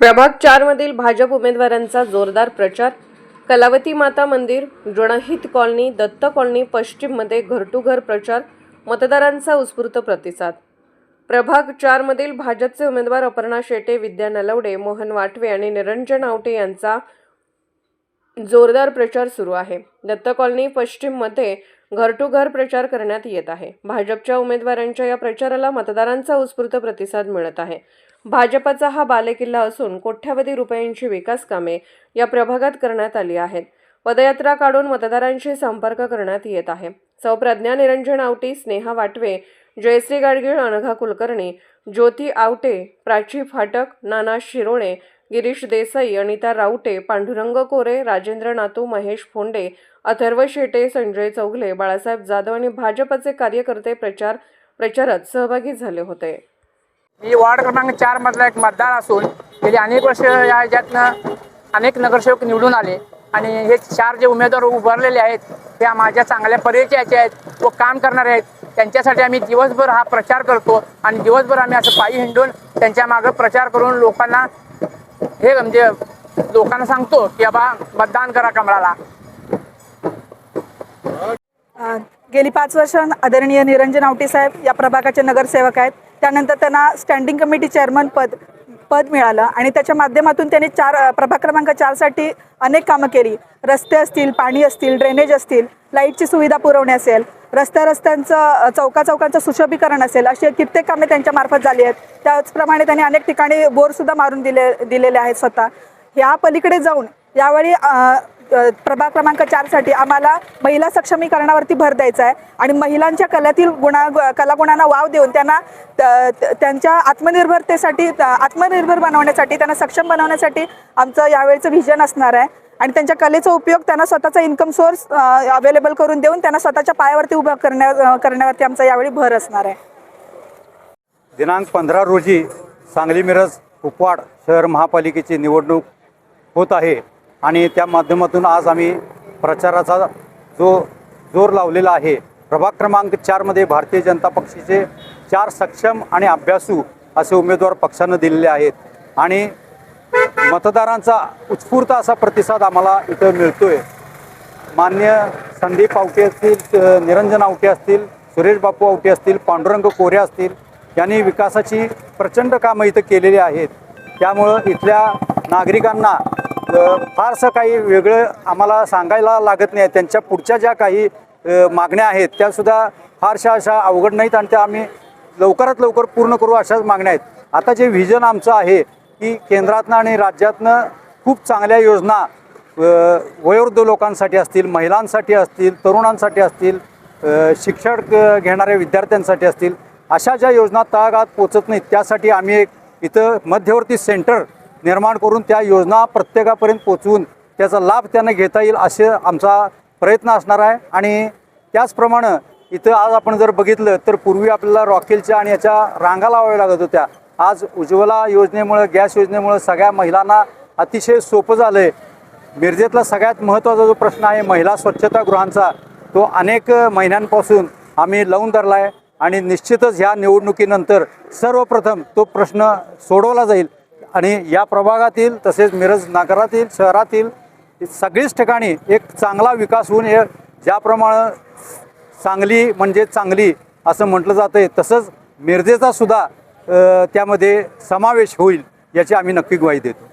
प्रभाग चार मधील भाजप उमेदवारांचा जोरदार प्रचार. कलावती माता मंदिर जनहित कॉलनी दत्त कॉलनी पश्चिममध्ये घर प्रचार मतदारांचा उत्स्फूर्त प्रतिसाद. प्रभाग चार मधील भाजपचे उमेदवार अपर्णा शेटे विद्या नलवडे मोहन वाटवे आणि निरंजन आवटे यांचा जोरदार प्रचार सुरू आहे. दत्त कॉलनी पश्चिममध्ये घर टू घर प्रचार करण्यात येत आहे. भाजपच्या उमेदवारांच्या या प्रचाराला मतदारांचा उत्स्फूर्त प्रतिसाद मिळत आहे. भाजपाचा हा बालेकिल्ला असून कोट्यावधी रुपयांची विकास कामे या प्रभागात करण्यात आली आहेत. पदयात्रा काढून मतदारांशी संपर्क करण्यात येत आहे. सौ प्रज्ञा निरंजन आवटी स्नेहा वाटवे जयश्री गाडगीळ अनघा कुलकर्णी ज्योती आवटे प्राची फाटक नाना शिरोणे गिरीश देसाई अनिता राऊटे पांडुरंग कोरे राजेंद्र नातू महेश फोंडे अथर्व शेटे संजय चौगले बाळासाहेब जाधव आणि भाजपचे कार्यकर्ते प्रचार प्रचारात सहभागी झाले होते. मी वार्ड क्रमांक चार मधला एक मतदार असून गेली अनेक वर्ष या ह्याच्यातनं अनेक नगरसेवक निवडून आले आणि हे चार जे उमेदवार उभारलेले आहेत ते माझ्या चांगल्या परिचयाचे आहेत व काम करणारे आहेत. त्यांच्यासाठी आम्ही दिवसभर हा प्रचार करतो आणि दिवसभर आम्ही असं पायी हिंडून त्यांच्या मागं प्रचार करून लोकांना हे म्हणजे लोकांना सांगतो की बाबा मतदान करा कमळाला. गेली पाच वर्ष आदरणीय निरंजन आवटे साहेब या प्रभागाचे नगरसेवक आहेत. त्यानंतर त्यांना स्टँडिंग कमिटी चेअरमन पद पद मिळालं आणि त्याच्या माध्यमातून त्यांनी चार प्रभाग क्रमांक चारसाठी अनेक कामं केली. रस्ते असतील पाणी असतील ड्रेनेज असतील लाईटची सुविधा पुरवणे असेल रस्त्या रस्त्यांचं चौका चौकांचं सुशोभीकरण असेल अशी कित्येक कामे त्यांच्या मार्फत झाली आहेत. त्याचप्रमाणे त्यांनी अनेक ठिकाणी बोरसुद्धा मारून दिले दिलेले आहेत स्वतः. ह्या पलीकडे जाऊन यावेळी प्रभाग क्रमांक चारसाठी आम्हाला महिला सक्षमीकरणावरती भर द्यायचा आहे. आणि महिलांच्या कलातील गुणा कलागुणांना वाव देऊन त्यांना त- त्यांच्या आत्मनिर्भरतेसाठी आत्मनिर्भर बनवण्यासाठी त्यांना सक्षम बनवण्यासाठी आमचं यावेळचं व्हिजन असणार आहे. आणि त्यांच्या कलेचा उपयोग त्यांना स्वतःचा इन्कम सोर्स अवेलेबल करून देऊन त्यांना स्वतःच्या पायावरती उभं करण्या करण्यावरती आमचा यावेळी भर असणार आहे. दिनांक पंधरा रोजी सांगली मिरज कुपवाड शहर महापालिकेची निवडणूक होत आहे. आणि त्या माध्यमातून आज आम्ही प्रचाराचा जो जोर लावलेला आहे प्रभाग क्रमांक चारमध्ये भारतीय जनता पक्षाचे चार सक्षम आणि अभ्यासू असे उमेदवार पक्षानं दिलेले आहेत. आणि मतदारांचा उत्स्फूर्त असा प्रतिसाद आम्हाला इथं मिळतो आहे मान्य संदीप आवटे असतील निरंजन आवटे असतील सुरेश बापू आवटे असतील पांडुरंग कोरे असतील यांनी विकासाची प्रचंड कामं इथं केलेली आहेत. त्यामुळं इथल्या नागरिकांना फारसं काही वेगळं आम्हाला सांगायला लागत नाही. त्यांच्या पुढच्या ज्या काही मागण्या आहेत त्यासुद्धा फारशा अशा अवघड नाहीत आणि त्या आम्ही लवकरात लवकर पूर्ण करू अशाच मागण्या आहेत. आता जे व्हिजन आमचं आहे की केंद्रातनं आणि राज्यातनं खूप चांगल्या योजना वयोवृद्ध लोकांसाठी असतील महिलांसाठी असतील तरुणांसाठी असतील शिक्षण क- घेणाऱ्या विद्यार्थ्यांसाठी असतील अशा ज्या योजना तळागाळात पोचत नाहीत त्यासाठी आम्ही एक इथं मध्यवर्ती सेंटर निर्माण करून त्या योजना प्रत्येकापर्यंत पोचवून त्याचा लाभ त्यांना घेता येईल असे आमचा प्रयत्न असणार आहे. आणि त्याचप्रमाणे इथं आज आपण जर बघितलं तर पूर्वी आपल्याला रॉकेलच्या आणि याच्या रांगा लावाव्या लागत होत्या. आज उज्ज्वला योजनेमुळं गॅस योजनेमुळं सगळ्या महिलांना अतिशय सोपं झालं आहे मिरजेतला सगळ्यात महत्त्वाचा जो प्रश्न आहे महिला स्वच्छतागृहांचा तो अनेक महिन्यांपासून आम्ही लावून धरला आहे आणि निश्चितच ह्या निवडणुकीनंतर सर्वप्रथम तो प्रश्न सोडवला जाईल. आणि या प्रभागातील तसेच मिरज नगरातील शहरातील सगळीच ठिकाणी एक चांगला विकास होऊन हे ज्याप्रमाणे चांगली म्हणजे चांगली असं म्हटलं जातं आहे तसंच मिरजेचा सुद्धा त्यामध्ये समावेश होईल याची आम्ही नक्की ग्वाही देतो.